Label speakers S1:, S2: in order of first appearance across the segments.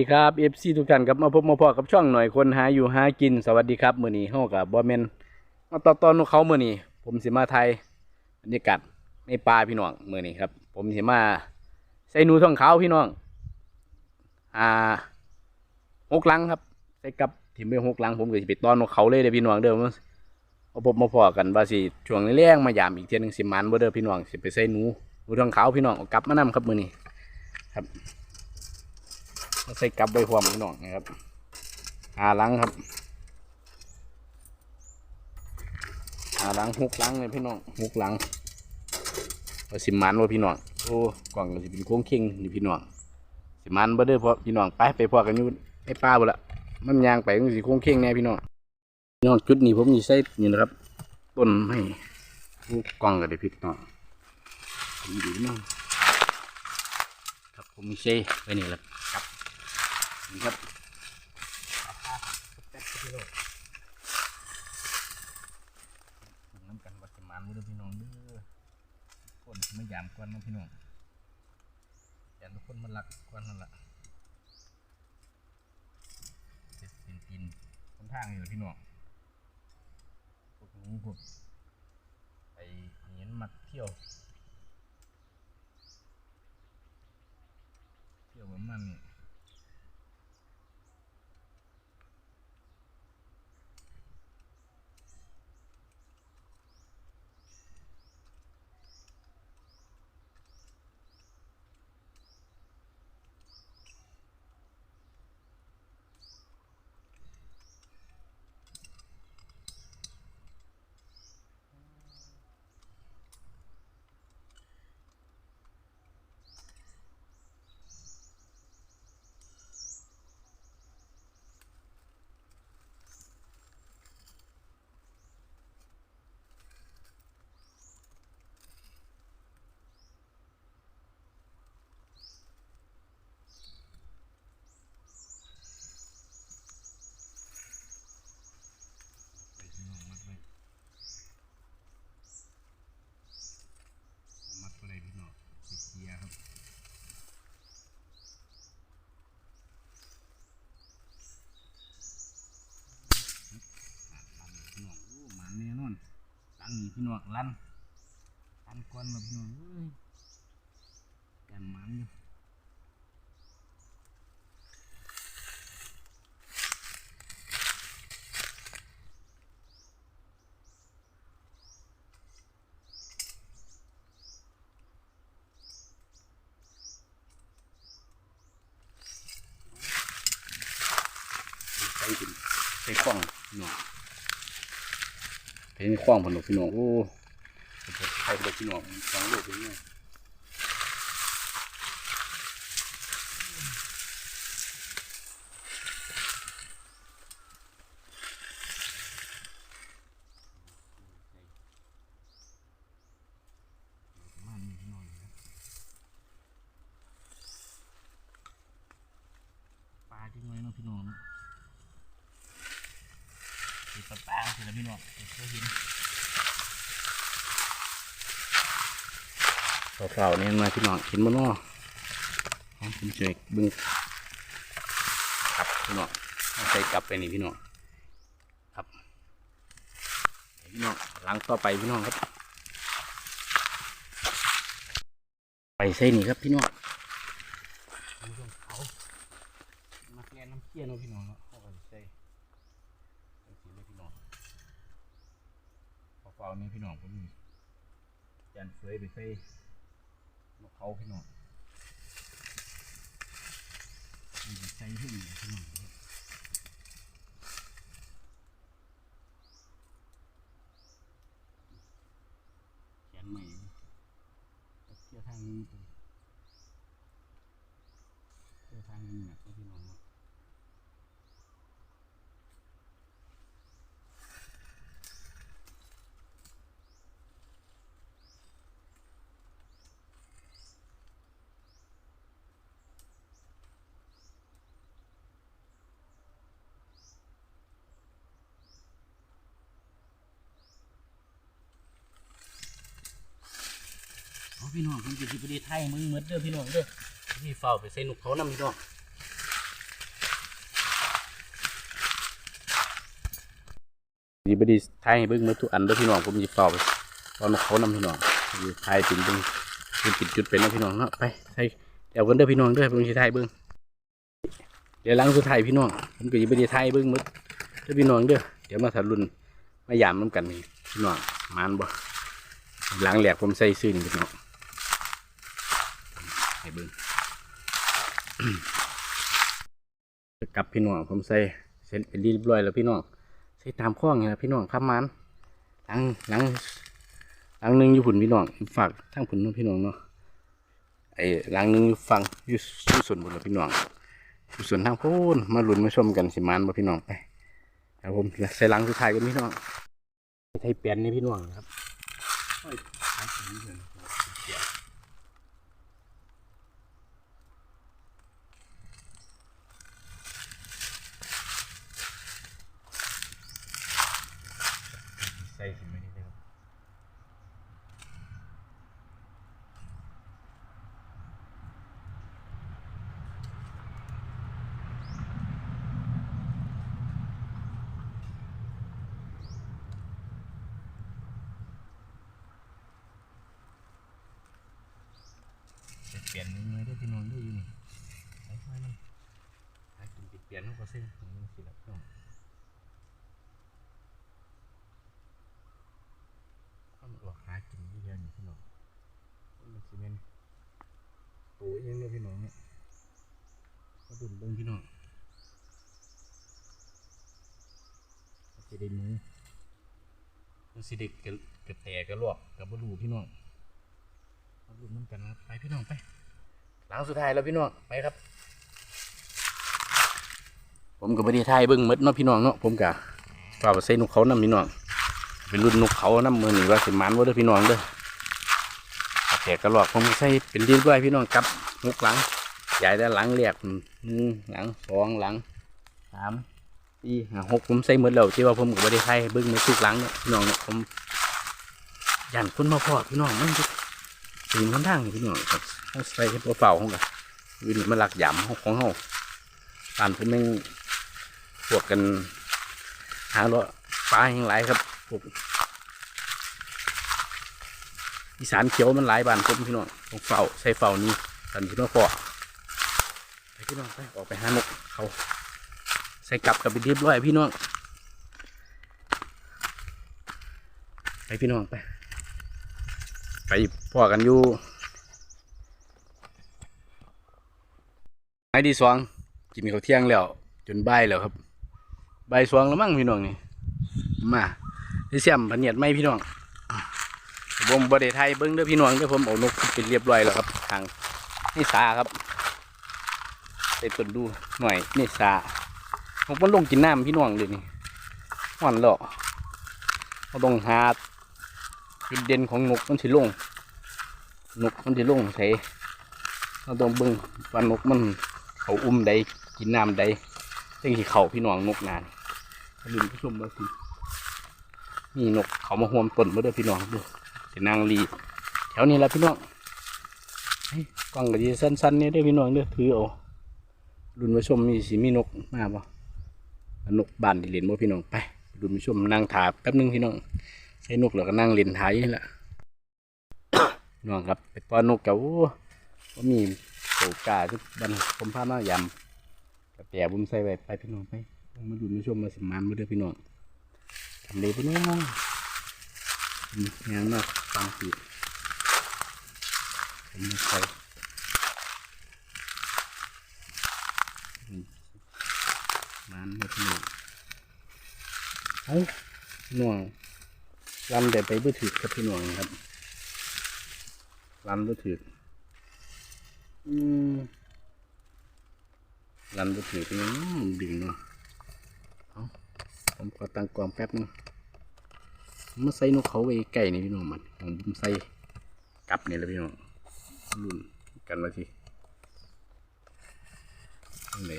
S1: ดีครับ FC ทุกท่านครับมาพบมาพอกับช่องหน่อยคนหาอยู่หากินสวัสดีครับมือนี้เฮากับบ่แมนมาต่อตอนของเขามือนี้ผมสิมาไทยบรรยากาศในป่าพี่น้องมือนี้ครับ ผมสิมาใส่หนูทองเขาพี่น้องอ่าหกลังครับใส่กับถิ่มไปหกลังผมก็สิไปตอนของเขาเลยเด้อพี่น้องเด้อมาพบมาพอกันว่าสิช่วงแรงมายามอีกเที่ยหนึงสิมันบ่เด้อพี่น้องสิไปใส่หนูหนูทองเขาพี่น้องกลับมานํครับมือนี้ครับ ใส่กลับใบพวงพี่น้องนะครับหาหลังครับหาหลังหกหลังเลยพี่น้องหกหลังว่าสิมันว่าพี่น้องโอ้กล่องก็สิเป็นโค้งเข่งนี่พี่น้องสิมันบ่เด้เพราะพี่น้องไปไปพอกันอยู่ไอ้ป้าบ่ละมันยางไปมันสิโค้งเข่งแน่พี่น้องพี่น้องจุดนี้ผมมีใส่นี่นะครับต้นให้ลูกกล่องก็ได้พี่น้องดีดีน้องครับผมมีใส่ไว้นี่แหละ นี่ครับน้ำกันวัดสมานมือพี่น้องเด้อคนไม่ยามกวนนะพี่น้องอย่าทุกคนมาลักกวนนั่นแหละเจ็ดตีนตีนคนทางอยู่พี่น้องพวกนี้พวกไอ้เห็นมักเที่ยวเที่ยวเหมือนมันนี่ ไปพี่น้องมัดไว้มัดไว้เลยพี่น้องสิเกียร์ครับลันพี่น้องโอ้หมันแน่นอนลังนี้ พี่น้องลันลันก้อนมาพี่น้องเอ้ยกันหมันอยู่ใส่ถึงใส่ข้องพี่น้อง เห็นข้องผนกพี่น้องโอ้ใส่ไปเลยพี่น้องสองลูกพี่น้อง ประมาณนี้พี่น้องนะครับปลาจิ้งไว้เนาะพี่น้องเนาะติด ปลาปลาสิละพี่น้องเดี๋ยวเขาเห็นเข่าเนี่ยมาพี่น้องเห็นมั้เนาะเอาผมช่วยบึ้งครับพี่น้องใส่กลับไปนี่พี่น้องครับพี่น้องหลังต่อไปพี่น้องครับ ไปใส่นี่ครับพี่น้องดูตรงเขามาแกนน้ำเคี่ยเนาะพี่น้องเนาะเขาก็สิใส่ใส่สีเลยพี่น้อง เฝ้าๆนี่พี่น้องผมยันเฟยไปใส่นกเขาพี่น้องมันสิใส่ขึ้นพี่น้องแขนใหม่เที่ยวทางนี้เที่ยวทางนี้เนี่ย พี่น้องผมันจะสิบดีไทยมึงมืดเด้อพี่น้องเด้อพี่เฝ้าไปใส่หนุกเขานำพี่น้องยิบดีไทยเบิ้งมืดทุกอันเด้อพี่น้องผมยิบฝ่าไปตอนเขานำพี่น้องยีบไทยถึงเปินจุดจุดเป็นนะพี่น้องเนาะไปใส่เดี๋ยวกันเด้อพี่น้องเด้อเบิ้งสิไทยเบิ้งเดี๋ยวล้างสุดไทยพี่น้องผมก็ยิบดีไทยเบิ้งมืดเด้อพี่น้องเด้อเดี๋ยวมาถัดรุ่นมายามน้ำกันพี่น้องมานบ่หลังแหลกผมใส่ซื่นพี่น้อง ให้เบิ่งกลับพี่น้องผมใส่เสร็จเป็นเรียบร้อยแล้วพี่น้องใส่ตามข้องนี่แหละพี่น้องข้ามมันหลังหลังหลังหนึงอยู่ผุนพี่น้องฝากทั้งผุนเนาะพี่น้องเนาะไอ้หลังหนึงอยู่ฟังอยู่ส่วนบนแล้วพี่น้องอยู่ส่วนทางโพ้นมาหลุนมาชมกันสิมันบ่พี่น้องไปแล้วผมใส่หลังสุดท้ายกันพี่น้องไทยเปลี่ยนนี่พี่น้องครับโอ้ยหาสีเหมือนเสียใส่สิไม่ได้เลยครับ จะ เปลี่ยนมือได้พี่นองได้อยู่นี่ไอ้ไฟมันหากินเปลี่ยนมันก็เส้นนี่สิละพี่น้องข้ามออกหากินที่เดียวนี่พี่น้องมันสิเป็นตัวเองเลยพี่น้องเนี่ยก็ดุนเบิ้งพี่น้องก็จะได้มือมันสิเด็กกระกระแตกระลวกกับบรูพี่น้องเอาลุ้นน้ำกันนะไปพี่น้องไป หลังสุดท้ายแล้วพี่น้องไปครับ ผมกับไม่ได้ทายเบิ้งมดเนาะพี่น้องเนาะผมกะฝากไปใส่นกเขานำพี่น้องเป็นรุ่นนกเขานำมือหนึ่งว่าสิมันว่าเด้อพี่น้องเด้อแต่กระหลอกผมใส่เป็นดีด้วยพี่น้องกับนกหลังใหญ่ด้หลังเรียกหนึ่งหลังสองหลังสามสี่ห้าหกผมใส่หมดแล้วที่ว่าผมกับไม่ได้ทายเบิ้งในทุกหลังเนาะพี่น้องเนาะผมยันคนมาพอพี่น้องมันจะถึงค่อนข้างพี่น้องครับ ใส่ให้เปล่าของกันวินมาหลักหยำของเฮาตานผมแม่งพวกกันหาเลาปลาแห่งหลายครับพวกอีสานเขียวมันหลายบานผมพี่น้องต้องเฝ้าใส่เฝ้านี้ตันพี่น้องพอไปพี่น้องไปออกไปหานกเขาใส่กลับกับไปเรียบร้อยพี่น้องไปพี่น้องไป ไปพ่อกันอยู่ ไม้ที่สองกินข้าวเที่ยงแล้ว จนบ่ายแล้วครับบ่ายสองแล้วมั้งพี่น้องนี่มาได้เสียมพันเนียดไหมพี่น้องผมบไดไทยเบิ้งเด้อพี่น้องเด้อผมเอานกเป็นเรียบร้อยแล้วครับ ทางนี่สาครับไปตรวจดูหน่อยนี่สาผมมันลงกินน้ำพี่น้องเลยนี่หวานหรอเราต้องหาจุดเด่นของนกมันสิลงนกมันสิลงใส่เราต้องเบิ่งว่านกมัน เขาอุ้มใดกินน้ำใดซึ่งที่เขาพี่น้องนกนานลืมผู้ชมมาสินี่นกเขามาห่วมต้นมาด้อพี่น้องเด้อสินางลีแถวนี้แหละพี่น้องเฮ้กล้องก็ดีสั้นๆเนี่ยเด้พี่น้องเด้อถือเอาลุนมาชมมีสิมีนกมาบ่นกบานดิเลนบ่พี่น้องไปลุนมาชมนางถาแป๊บหนึงพี่น้องใช้นกแล้วก็นั่งเล่นไทยนี่แหละน้องครับไปป้อนนกเก๋าว่ามี โตกาทุกบันผมพามายำกระแตบุ้มใส่ไว้ไปพี่น้องไปมาดูมาชมมาสิมานมาเด้อพี่น้องทำเลยพี่น้องอืมยักฟังสิผมไม่ใส่มันไม่พี่น้องเอ้าหน้องลำแต่ไปบ่ถือครับพี่น้องครับลำบ่ถือ อืมลำบ่ถือเป็นยังดึงเนาะเอาผมขอตั้งกล้องแป๊บนึงมาใส่นกเขาไว้ใกล้นี่พี่น้องมันของผมใส่กลับนี่แหละพี่น้องรุ่นกันมาทีตรงไหน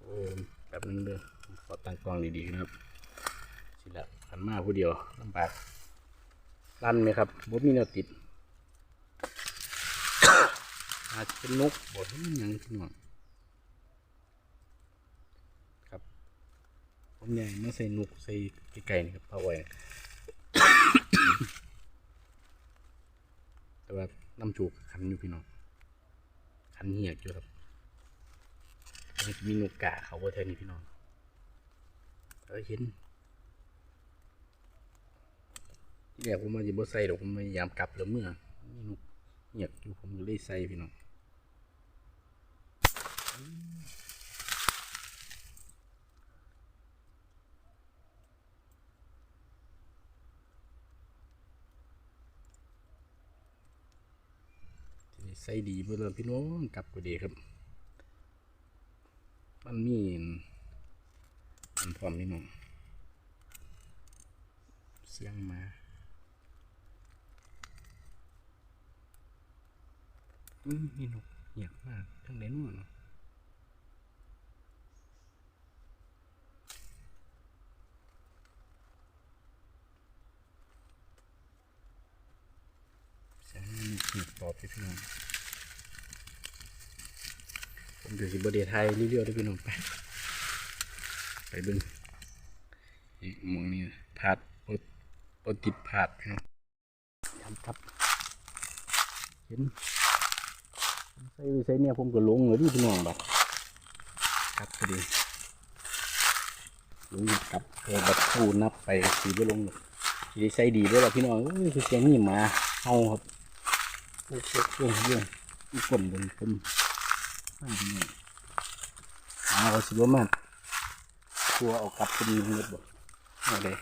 S1: โอ้แป๊บนึงเด้อขอตั้งกล้องดีๆนะครับสิละขันมาผู้เดียวลำบาก ลั่นไหมครับบ่มีแนวติด อาจจะเป็นนกบดยังพี่น้องผมใหญ่มาใส่นกใส่ไก่ๆนี่ครับเอาไว้แต่ว่าน้ำจูกขันอยู่พี่น้องขันเหียกอยู่ครับมีนกกาเขาว่าแทนนี่พี่น้องเออเห็น ที่แรกผมมาจะบ่ใส่ดอกผมพยายามกลับแล้วเมื่อมีนกเหียกอยู่ผมเลยใส่พี่น้องใส่ดีเพื่อนพี่น้องกลับก็ดีครับ มันมีมันพร้อมพี่น้องเสียงมา อืมนี่นกเหยียบมากทั้งเด่นหมดเนาะเสียงมันขีดปอบพี่น้องผมเดี๋ยวสิบเดียไทยเรียวๆได้อพี่น้องไป ไปเบิ่งอีกหมองนี้พาดปดปดติดพาดพี่น้องทำครับเห็น ใส่ไปใส่เนี่ยผมก็ลงเลยดิพี่น้องบัดครับพอดีลงกลับเออบัดคู่นับไปสีไปลงเลยสีได้ใส่ดีด้วยล่ะพี่น้องเอ้ยคือเสียงนี่หมาเฮาครับโอ้โหโอ้โหเรื่องอีกคนบนผมไม่พี่น้องหาเขาสิบ่มากตัวเอากลับเป็นเงินบ่เอาเลย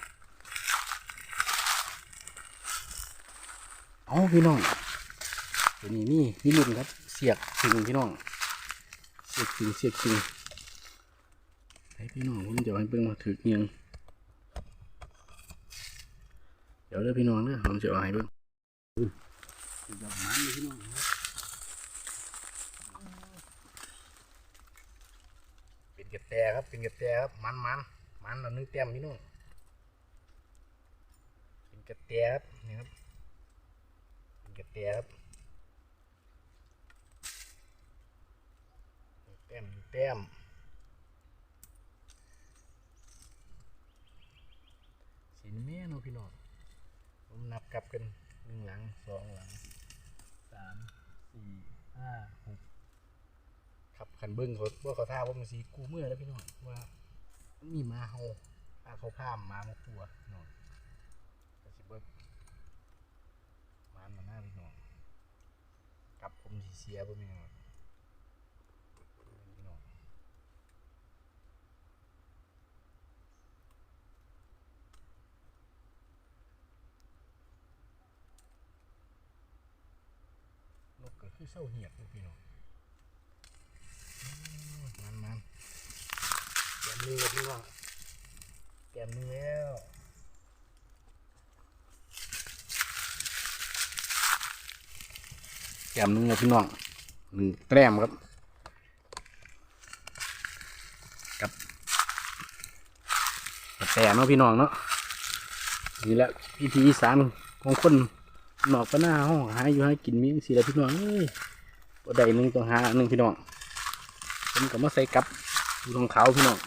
S1: เอาพี่น้องตัวนี้นี่นี่รุ่นครับเสียกถึงพี่น้อง เสียกถึงเสียกถึงให้พี่น้องผมจะให้เบิ่งมาถือเงียง เดี๋ยวเด้อพี่น้องเด้อผมจะเอาให้เบิ่งดอกไม้เลยพี่น้องเป็นกระแตครับเป็นกระแตครับมันมันมันเราหนึ่งเต็มพี่น้องเป็นกระแตครับนี่ครับเป็นกระแตครับ ต้มแต้มสินแม่เนาะพี่น้องผมนับกลับกันหนึ่งหลังสองหลังสามสี่ห้าหกขับขันเบิ้งเขาว่าเขาท่าว่ามันสีกูเมื่อแล้วพี่น้องว่ามีมาเฮาถ้าเขาพามมามาตัวพี่น้องก็สิเบิ้งมันมาหน้าพี่น้องกลับผมสีเสียบ่พี่น้อง พี่น้องนกก็ คือเศร้าเหียบพี่น้องมันมันแกมนึงเลยพี่น้องแกมนึงแล้วแกมนึงเลยพี่น้องหนึ่งแต้มครับกระแตเนาะพี่น้องเนาะนี่แหละพิธีอีสารของคน นอกปะหน้าห้องหาอยู่ให้กินมีสิแหละพี่น้องเอ้ยบ่ได้หนึ่งต้องหาหนึ่งพี่น้องผมก็มาใส่กับอยู่ของเขาพี่น้อง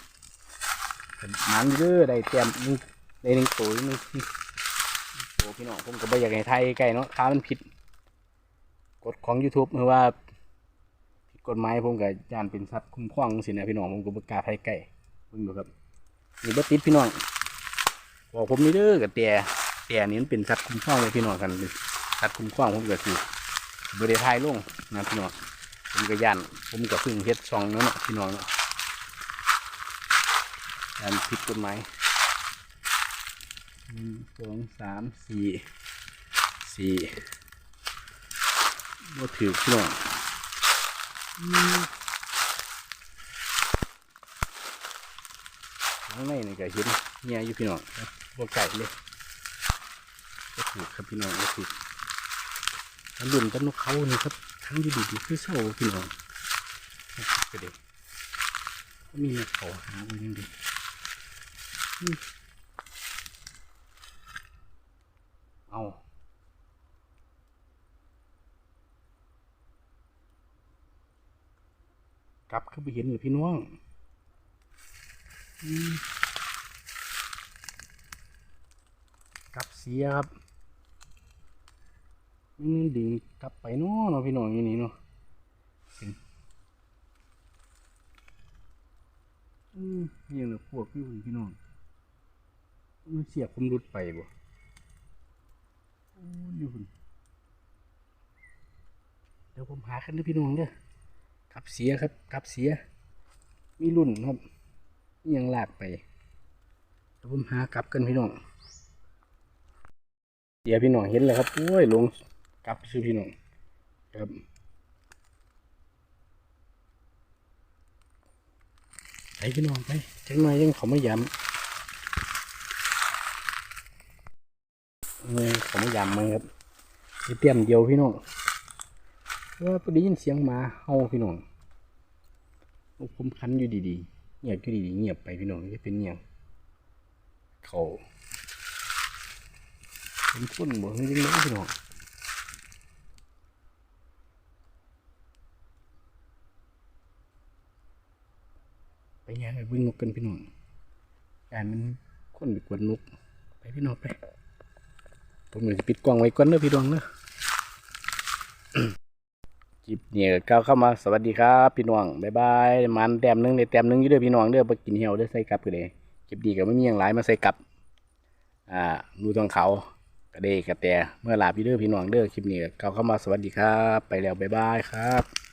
S1: หมันอยู่เด้อได้แต้มนึ่งได้หนึ่งโตหนึ่งโตพี่น้องผมก็บ่อยากให้ไทยใกล้เนาะค้ามันผิดกฎของ YouTube เพราะว่าผิดกฎหมายผมก็ย่านเป็นสัตว์คุ้มครองสินะพี่น้องผมก็บ่กล้าไทยใกล้เบิ่งดูครับนี่บ่ติดพี่น้องบอกผมนี่เด้อกับแต่แต่นี่มันเป็นสัตว์คุ้มครองเลยพี่น้องกัน เลยสัตว์คุ้มครองผมก็คือบริทายลงนะพี่น้องผมก็ย่านผมก็พึ่งเฮ็ดซองเนาะเนาะพี่น้องเนาะย่านผิดกฎหมายหนึ่งสองสามสี่สี่บ่ถือพี่น้องอ้างในนี่ก็เห็นเงียอยู่พี่น้องบวไก่เลยก็ถูกครับพี่น้องก็ถูก หลุมกันนกเขานี่ครับทั้งยูดีดีคือเศร้าพี่น้องก็เด็กมีนกเขาหามันยังดีเอากลับขึ้นไปเห็นหรือพี่น้องกลับเสียครับ มันดึงกลับไปเนาะเนาะพี่น้องอย่างนี้เนาะอืมยังเหลือพวกพี่พุ่นพี่น้องมันเสียบผมรุดไปบ่โอ้ยอยู่พุ่นเดี๋ยวผมหากันเด้พี่น้องเด้อกลับเสียครับกลับเสีย มีรุ่นครับยังลากไปเดี๋ยวผมหากลับกันพี่น้องเดี๋ยวพี่น้องเห็นแล้วครับโอ้ยลง กลับชื่อพี่น้องครับไปพี่น้องไปจังหน่อยยังเขาไม่ย้ำเออเขาไม่ย้ำมั้งครับเตรียมเดียวพี่น้องว่าพอได้ยินเสียงหมาเห่าพี่น้องลูกผมคันอยู่ดีๆ เงียบอยู่ดีๆ เงียบไปพี่น้องจะเป็นเงียบเขาเป็นคนบ่เฮ้ยยังไงพี่น้อง ไปย่างไปบึ้งนกกันพี่น้องการมันคนไปกวนนก ไปพี่น้องไปผมเลยจะปิดกล้องไว้ก่อนเด้อพี่น้องเด้อจิบเนี่ยก้าวเข้ามาสวัสดีครับพี่น้องบ๊ายบายมันแต้มหนึงในแต้มหนึงอยู่เด้อพี่น้องเด้อไปกินเหี่ยวเด้อใส่กลับกันเลยจิบดีกับไม่มีอย่างไรมาใส่กลับ อ่าดูตรงเขากระเดกระแตเมื่อลาพี่เด้อพี่น้องเด้อคลิปนี้ก็เข้าเข้ามาสวัสดีครับ ไปแล้วบ๊ายบายครับ